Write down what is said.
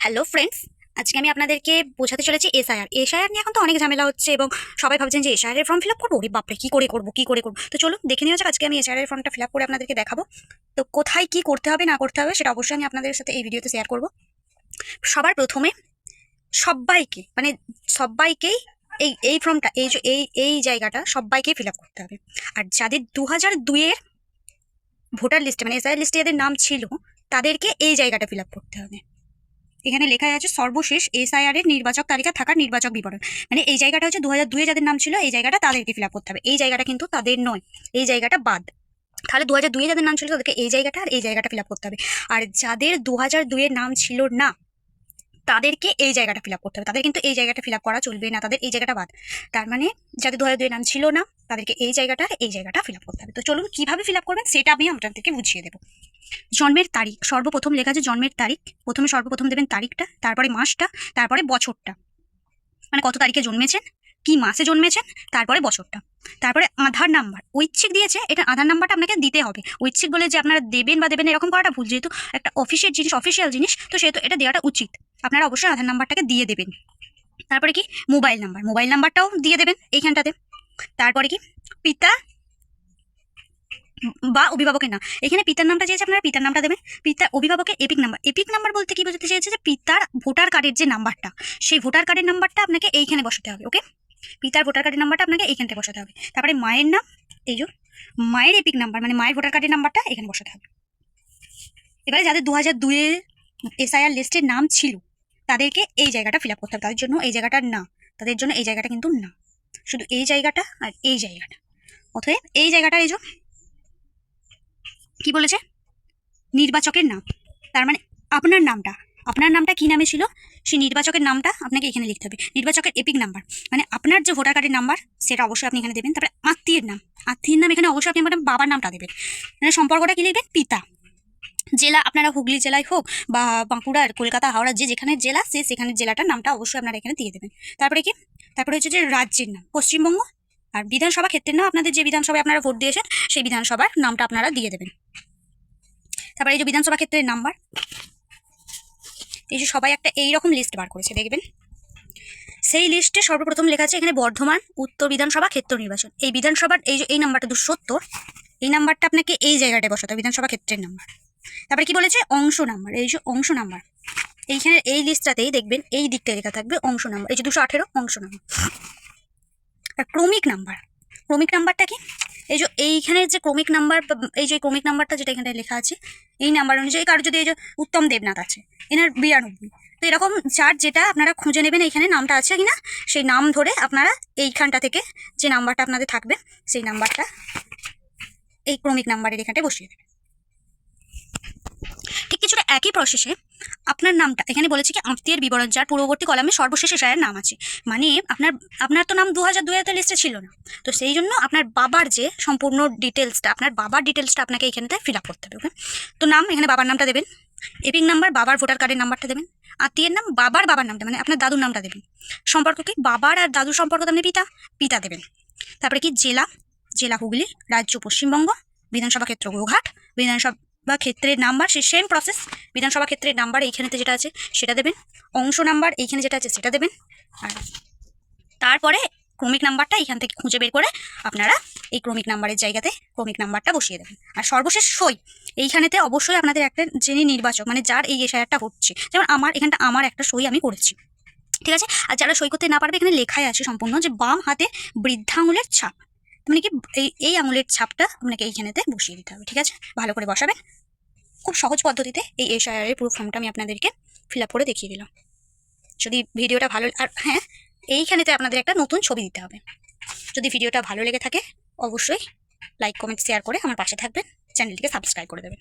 Hello friends আজকে আমি আপনাদেরকে বোঝাতে চলেছি এসআইআর এসআইআর নিয়ে এখন তো অনেক ঝামেলা হচ্ছে এবং সবাই ভাবছেন যে এসআইআর ফর্ম ফিল আপ করব? ওরে বাপরে, কী করে করব? কী করে করব? তো চলুন, দেখে নেওয়া যাক, আজকে আমি এসআইআর ফর্মটা ফিল আপ করে আপনাদেরকে দেখাবো। তো কোথায় কী করতে হবে, না করতে হবে, সেটা অবশ্যই আমি আপনাদের সাথে এই ভিডিওতে শেয়ার করব। সবার প্রথমে সবাইকে মানে সবাইকেই এই এই ফর্মটা এই যে, এই এই জায়গাটা সবাইকেই ফিল আপ করতে হবে। আর যাদের দু হাজার দুইয়ের ভোটার লিস্টে মানে এসআইআর লিস্টে যাদের নাম ছিল, তাদেরকে এই জায়গাটা ফিল আপ করতে হবে। এখানে লেখা আছে সর্বশেষ এসআইআর এর নির্বাচক তালিকা থাকার নির্বাচক বিবরণ। মানে এই জায়গাটা হচ্ছে দু হাজার দুয়ে যাদের নাম ছিল, এই জায়গাটা তাদেরকে ফিল করতে হবে। এই জায়গাটা কিন্তু তাদের নয়, এই জায়গাটা বাদ। তাহলে দু হাজার যাদের নাম ছিল তাদেরকে এই জায়গাটা আর এই জায়গাটা ফিল করতে হবে। আর যাদের দু হাজার নাম ছিল না তাদেরকে এই জায়গাটা ফিল আপ করতে হবে। তাদের কিন্তু এই জায়গাটা ফিল আপ করা চলবে না, তাদের এই জায়গাটা বাদ। তার মানে যাদের দু হাজার নাম ছিল না, তাদেরকে এই জায়গাটা এই জায়গাটা ফিল আপ করতে হবে। তো চলুন কীভাবে ফিল আপ করবেন সেটা আমি আপনাদেরকে বুঝিয়ে দেবো। জন্মের তারিখ, সর্বপ্রথম লেখা আছে জন্মের তারিখ। প্রথমে সর্বপ্রথম দেবেন তারিখটা, তারপরে মাসটা, তারপরে বছরটা। মানে কত তারিখে জন্মেছেন, কি মাসে জন্মেছেন, তারপরে বছরটা। তারপরে আধার নাম্বার। ঐচ্ছিক দিয়েছে, এটা আধার নাম্বারটা আপনাকে দিতে হবে। ঐচ্ছিক বলে যে আপনারা দেবেন বা দেবেন এরকম করাটা ভুল। যেহেতু একটা অফিসের জিনিস অফিসিয়াল জিনিস, তো সেহেতু এটা দেওয়াটা উচিত। আপনারা অবশ্যই আধার নাম্বারটাকে দিয়ে দেবেন। তারপরে কি? Mobile number. মোবাইল নাম্বারটাও দিয়ে দেবেন এইখানটাতে। তারপরে কি? পিতা বা অভিভাবকের নাম। এখানে পিতার নামটা চেয়েছে আপনারা, পিতার নামটা দেবেন। পিতা, অভিভাবকের এপিক নাম্বার। এপিক নাম্বার বলতে কি বোঝাতে চেয়েছে যে পিতার ভোটার কার্ডের যে নাম্বারটা, সেই ভোটার কার্ডের নাম্বারটা আপনাকে এইখানে বসাতে হবে, ওকে? পিতার ভোটার কার্ডের নাম্বারটা আপনাকে এইখানটায় বসাতে হবে। তারপরে মায়ের নাম, এই যে মায়ের এপিক নাম্বার মানে মায়ের ভোটার কার্ডের নাম্বারটা এখানে বসাতে হবে। এবারে যাদের দু হাজার দুইয়ের এসআইআর লিস্টের নাম ছিল তাদেরকে এই জায়গাটা ফিল আপ করতে হবে। তাদের জন্য এই জায়গাটা না। তাদের জন্য এই জায়গাটা কিন্তু না। শুধু এই জায়গাটা আর এই জায়গাটা। অতএব এই জায়গাটা এই যে কি বলেছে? নির্বাচকের নাম। তার মানে আপনার নামটা। আপনার নামটা কি নামে ছিল? সেই নির্বাচকের নামটা আপনাকে এখানে লিখতে হবে। নির্বাচকের এপিক নাম্বার মানে আপনার যে ভোটার কার্ডের নাম্বার সেটা অবশ্যই আপনি এখানে দেবেন। তারপরে আত্মীয়ের নাম। আত্মীয়ের নাম এখানে অবশ্যই আপনি বাবার নামটা দেবেন। মানে সম্পর্কটা কি লিখবেন? পিতা। জেলা আপনারা হুগলি জেলায় হোক বা বাঁকুড়ার কলকাতা, হাওড়া যে যেখানে জেলা, সে সেখানে জেলাটার নামটা অবশ্যই আপনারা এখানে দিয়ে দেবেন। তারপরে কি? তারপরে হচ্ছে যে রাজ্যের নাম, পশ্চিমবঙ্গ আর বিধানসভা ক্ষেত্রের নাম, আপনাদের যে বিধানসভায় আপনারা ভোট দিয়েছেন, সেই বিধানসভার নামটা আপনারা দিয়ে দেবেন। তারপরে এই যে বিধানসভা ক্ষেত্রের নাম্বার, এই যে সবাই একটা এই রকম লিস্ট বার করেছে, দেখবেন? সেই লিস্টে সর্বপ্রথম লেখা আছে এখানে বর্ধমান, উত্তর বিধানসভা, ক্ষেত্র নির্বাচন। এই বিধানসভার এই যে এই নাম্বারটা দুশো সত্তর এই নাম্বারটা আপনাকে এই জায়গাটায় বসাতে বিধানসভা ক্ষেত্রের নাম্বার। তারপরে কি বলেছে? অংশ নাম্বার। এই যে অংশ নাম্বার। এইখানে এই লিস্টটাতেই দেখবেন এই দিকটায় লেখা থাকবে অংশ নাম্বার। এই যে দুশো আঠেরো, অংশ নাম্বার। আর ক্রমিক নাম্বার। ক্রমিক নাম্বারটা কি? এই যে এইখানে যে ক্রমিক নাম্বার এই যে ক্রমিক নাম্বারটা যেটা এখানে লেখা আছে, এই নাম্বার অনুযায়ী কারও যদি এই যে উত্তম দেবনাথ আছে, এনার বিরানব্বই। তো এরকম চার যেটা আপনারা খুঁজে নেবেন এইখানে নামটা আছে কিনা, সেই নাম ধরে আপনারা এইখানটা থেকে যে নাম্বারটা আপনাদের থাকবে, সেই নাম্বারটা এই ক্রমিক নাম্বারের এখানটায় বসিয়ে দেবেন। একই প্রসেসে আপনার নামটা, এখানে বলেছে কি, আত্মীয়ের বিবরণ, যার পূর্ববর্তী কলামে সর্বশেষ এশায়ের নাম আছে। মানে আপনার আপনার তো নাম দু হাজার দুই হাজার লিস্টে ছিল না। তো সেই জন্য আপনার বাবার যে সম্পূর্ণ ডিটেলসটা আপনার বাবার ডিটেলসটা আপনাকে এখানটায় ফিল আপ করতে হবে ওকে তো নাম, এখানে বাবার নামটা দেবেন এপিং নাম্বার, বাবার ভোটার কার্ডের নাম্বারটা দেবেন, আত্মীয়ের নাম, বাবার বাবার নামটা মানে আপনার দাদুর নামটা দেবেন। সম্পর্ক কি? বাবার আর দাদুর সম্পর্ক আপনি পিতা পিতা দেবেন। তারপরে কি? জেলা জেলা হুগলি, রাজ্য পশ্চিমবঙ্গ, বিধানসভা ক্ষেত্র গোঘাট, বিধানসভা ক্ষেত্রের নাম্বার, সে সেম প্রসেস বিধানসভা ক্ষেত্রের নাম্বার এইখানেতে যেটা আছে, সেটা দেবেন। অংশ নাম্বার এইখানে যেটা আছে, সেটা দেবেন। আর তারপরে ক্রমিক নাম্বারটা এখান থেকে খুঁজে বের করে আপনারা এই ক্রমিক নাম্বারের জায়গাতে ক্রমিক নাম্বারটা বসিয়ে দেবেন। আর সর্বশেষ সই, এইখানেতে অবশ্যই আপনাদের একটা যিনি নির্বাচক মানে যার এই এশায়ারটা হচ্ছে, যেমন আমার, এখানটা আমার একটা সই আমি করেছি। ঠিক আছে? আর যারা সই করতে না পারবে, এখানে লেখাই আছে সম্পূর্ণ, যে বাম হাতে বৃদ্ধাঙুলের ছাপ। মানে কি, এই এই আঙুলের ছাপটা আপনাকে এইখানেতে বসিয়ে দিতে হবে, ঠিক আছে? ভালো করে বসাবেন খুব সহজ পদ্ধতিতে এই এশায়ারের পুরো ফর্মটা আমি আপনাদেরকে ফিল করে দেখিয়ে দিলাম। যদি ভিডিওটা ভালো, আর হ্যাঁ এইখানেতে আপনাদের একটা নতুন ছবি দিতে হবে। যদি ভিডিওটা ভালো লেগে থাকে, অবশ্যই লাইক কমেন্ট শেয়ার করে আমার পাশে থাকবেন চ্যানেলটিকে সাবস্ক্রাইব করে দেবেন।